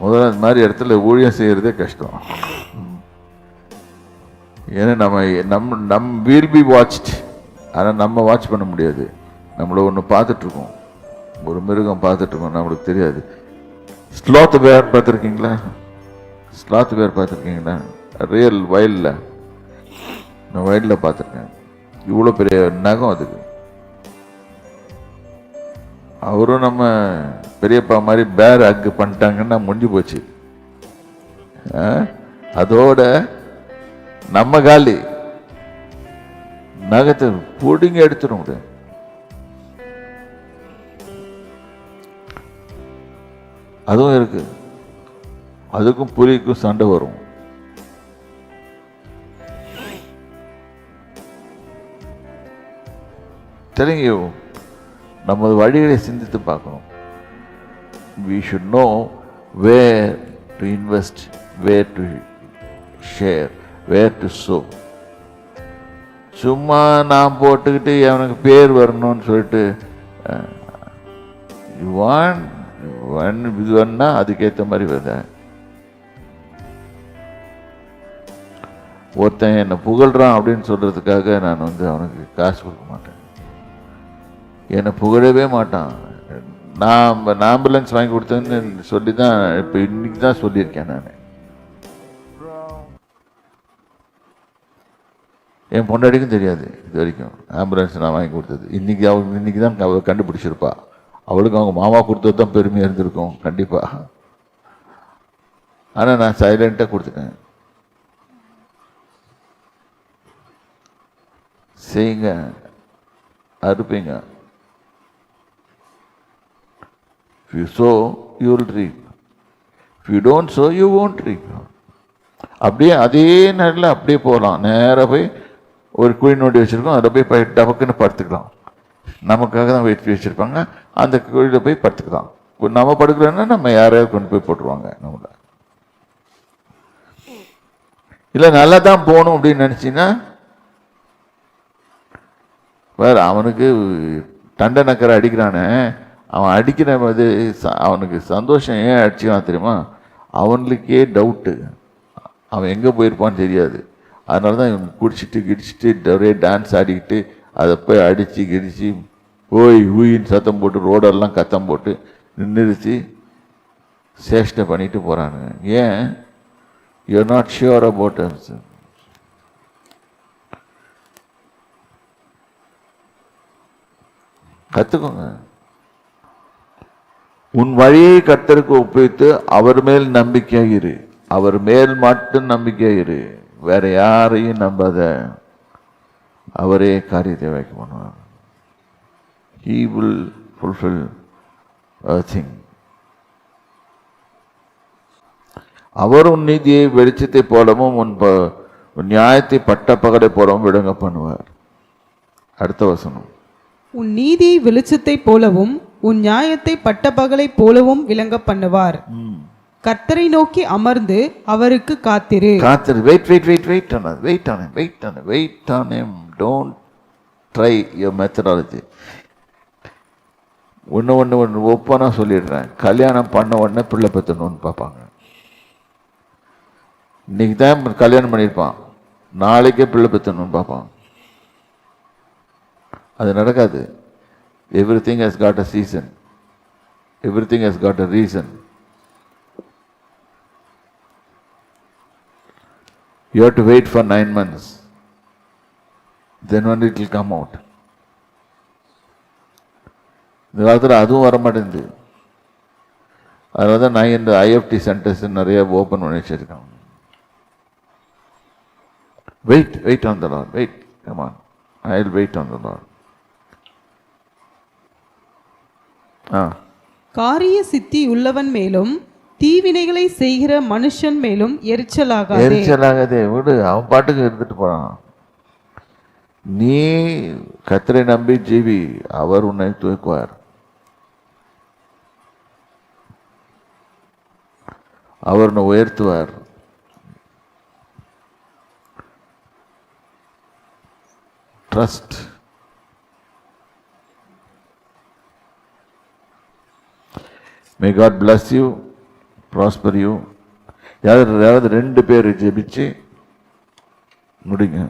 முதல்ல அந்த மாதிரி இடத்துல ஊழியம் செய்கிறதே கஷ்டம். ஏன்னா நம்ம நம் நம் வீல் பி வாட்ச்ட் ஆனால் நம்ம வாட்ச் பண்ண முடியாது. நம்மளை ஒன்று பார்த்துட்ருக்கோம் ஒரு மிருகம் பார்த்துட்ருக்கோம் நம்மளுக்கு தெரியாது. ஸ்லாத் பேர் பார்த்துருக்கீங்களா? ஸ்லாத் பேர் பார்த்துருக்கீங்களா? ரியல் வயலில் நான் வயலில் பார்த்துருக்கேன். இவ்வளோ பெரிய நகம் அதுக்கு. அவரும் நம்ம பெரியப்பா மாதிரி பேர் அக்கு பண்ணிட்டாங்கன்னா முடிஞ்சு போச்சு. அதோட நம்ம காலி. நகத்தை பிடுங்கி எடுத்துரும் அதுவும் இருக்கு. அதுக்கும் புலிக்கும் சண்டை வரும். தெரியும் நமது வழிகளை சிந்தித்து பார்க்கணும். We should know where to invest where to share where to so சும்மா நான் போட்டுக்கிட்டு அவனுக்கு பேர் வரணும்னு சொல்லிட்டு வான் வன் இது வேணா அதுக்கேற்ற மாதிரி வருத ஒருத்தன் என்னை புகழ்றான் அப்படின்னு சொல்றதுக்காக நான் வந்து அவனுக்கு காசு கொடுக்க மாட்டேன். என்னை புகழவே மாட்டான். நான் ஆம்புலன்ஸ் வாங்கி கொடுத்தேன்னு சொல்லி தான் இப்போ இன்னைக்கு தான் சொல்லியிருக்கேன் நான். என் பொண்டாடிக்கும் தெரியாது இது வரைக்கும். ஆம்புலன்ஸ் நான் வாங்கி கொடுத்தது. இன்னைக்கு அவங்க இன்னைக்கு தான் அவள் கண்டுபிடிச்சிருப்பா. அவளுக்கு அவங்க மாமா கொடுத்தது தான் பெருமையாக இருந்திருக்கும் கண்டிப்பாக ஆனால் நான் சைலண்ட்டாக கொடுத்துட்டேன். செய்யுங்க அறுப்பீங்க. If you sow, you will reap. If you don't sow, you won't reap. அப்படியே அதே நேரில் அப்படியே போகலாம் நேராக போய் ஒரு குழி நோண்டி வச்சுருக்கோம். அதில் போய் போய் டபக்குன்னு படுத்துக்கலாம். நமக்காக தான் வெயிட் வச்சுருப்பாங்க. அந்த குழியில் போய் படுத்துக்கலாம். நம்ம படுக்கிறோன்னா நம்ம யாரையாவது கொண்டு போய் போட்டுருவாங்க நம்மளை. இல்லை நல்லா தான் போகணும் அப்படின்னு நினச்சின்னா வேறு அவனுக்கு தண்டை நக்கரை அடிக்கிறானே. அவன் அடிக்கிற போது ச- அவனுக்கு சந்தோஷம் ஏன் அடிச்சுக்கான் தெரியுமா? அவனுக்கே டவுட்டு அவன் எங்கே போயிருப்பான்னு தெரியாது. அதனால தான் இவன் குடிச்சிட்டு கிடிச்சிட்டு ஒரே டான்ஸ் ஆடிக்கிட்டு அதை போய் அடித்து கிடிச்சு ஓய் ஊயின்னு சத்தம் போட்டு ரோடெல்லாம் கத்தம் போட்டு நின்றுச்சு சேஷ்டை பண்ணிட்டு போகிறானுங்க ஏன்? யூஆர் நாட் ஷியோர் அபவுட் கற்றுக்கோங்க உன் வழியை கர்த்தருக்கு ஒப்பித்து அவர் மேல் நம்பிக்கையாக இரு. அவர் மேல் மட்டும் நம்பிக்கையாக இரு. வேற யாரையும் நம்பாத. அவரே காரியத்தை வைக்க பண்ணுவார். ஹீ வில் ஃபுல்ஃபில் திங் அவர் உன் நீதியை வெளிச்சத்தை போலவும் உன் ப- உன் நியாயத்தை பட்ட பகடை போலவும் விடுங்க பண்ணுவார். அடுத்த வசனம். உன் நீதி வெளிச்சத்தைப் போலவும் உன் நியாயத்தை பட்டப்பகலைப் போலவும் விளங்க பண்ணுவார். கர்த்தரை நோக்கி அமர்ந்து அவருக்கு காத்திரு. காத்திரு. Wait wait wait wait it wait him wait him wait on him. Don't try your methodology. ஒன்று ஒன்று ஒன்று ஒப்பனாக சொல்லிடுறேன். கல்யாணம் பண்ண உடனே பிள்ளை பெற்றணும்னு பார்ப்பாங்க. இன்னைக்கு தான் கல்யாணம் பண்ணியிருப்பான். நாளைக்கே பிள்ளை பெற்றணும்னு பார்ப்பான். அது நடக்காது. Everything has got a season everything has got a reason You have to wait for nine months. Then only it will come out. இந்த காலத்தில் அதுவும் வர மாட்டேங்குது அதனால தான் நான் இந்த ஐஎஃப்டி சென்டர்ஸ் நிறைய ஓப்பன் பண்ணி வச்சுருக்காங்க wait wait on the Lord wait come on I will wait on the Lord காரிய சித்தி உள்ளவன் மேலும் தீவினைகளை செய்கிற மனுஷன் மேலும் எரிச்சலாகாதே. எரிச்சலாகாதே. விடு அவன் பாட்டுக்கு இருந்துட்டு போறான். நீ கத்தரை நம்பி ஜீவி அவர் உன்னை தூக்குவார். அவர் உன்னை உயர்த்துவார். Trust may God bless you prosper you யாராவது யாராவது ரெண்டு பேர் ஜெபிச்சு முடிங்க.